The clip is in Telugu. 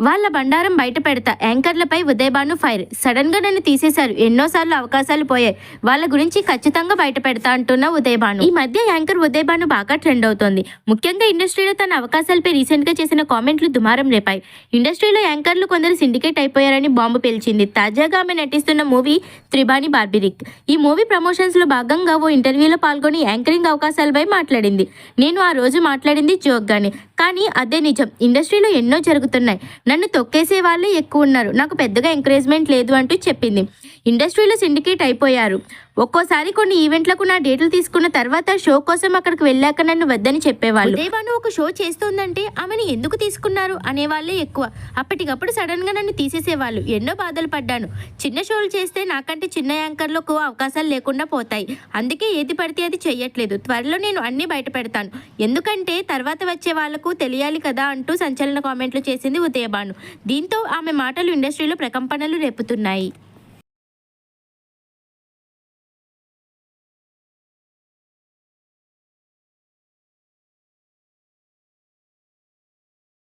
వాళ్ళ బండారం బయట పెడతా. యాంకర్లపై ఉదయభాను ఫైర్. సడన్గా నన్ను తీసేశారు. ఎన్నోసార్లు అవకాశాలు పోయాయి. వాళ్ళ గురించి ఖచ్చితంగా బయట పెడతా అంటున్న ఉదయభాను. ఈ మధ్య యాంకర్ ఉదయభాను బాగా ట్రెండ్ అవుతోంది. ముఖ్యంగా ఇండస్ట్రీలో తన అవకాశాలపై రీసెంట్గా చేసిన కామెంట్లు దుమారం రేపాయి. ఇండస్ట్రీలో యాంకర్లు కొందరు సిండికేట్ అయిపోయారని బాంబు పేల్చింది. తాజాగా ఆమె నటిస్తున్న మూవీ త్రిబాణి బార్బిరిక్. ఈ మూవీ ప్రమోషన్స్లో భాగంగా ఓ ఇంటర్వ్యూలో పాల్గొని యాంకరింగ్ అవకాశాలపై మాట్లాడింది. నేను ఆ రోజు మాట్లాడింది జోక్గాని. కానీ అదే నిజం. ఇండస్ట్రీలో ఎన్నో జరుగుతున్నాయి. నన్ను తొక్కేసే వాళ్ళే ఎక్కువ ఉన్నారు. నాకు పెద్దగా ఎంకరేజ్మెంట్ లేదు అంటూ చెప్పింది. ఇండస్ట్రీలో సిండికేట్ అయిపోయారు. ఒక్కోసారి కొన్ని ఈవెంట్లకు నా డేట్లు తీసుకున్న తర్వాత షో కోసం అక్కడికి వెళ్ళాక నన్ను వద్దని చెప్పేవాళ్ళు. దేవాను ఒక షో చేస్తోందంటే ఆమెను ఎందుకు తీసుకున్నారు అనేవాళ్ళే ఎక్కువ. అప్పటికప్పుడు సడన్గా నన్ను తీసేసేవాళ్ళు. ఎన్నో బాధలు పడ్డాను. చిన్న షోలు చేస్తే నాకంటే చిన్న యాంకర్లకు అవకాశాలు లేకుండా పోతాయి. అందుకే ఏది పడితే అది చెయ్యట్లేదు. త్వరలో నేను అన్ని బయట పెడతాను ఎందుకంటే తర్వాత వచ్చే వాళ్ళకు తెలియాలి కదా అంటూ సంచలన కామెంట్లు చేసింది ఉదయభాను. దీంతో ఆమె మాటలు ఇండస్ట్రీలో ప్రకంపనలు రేపుతున్నాయి.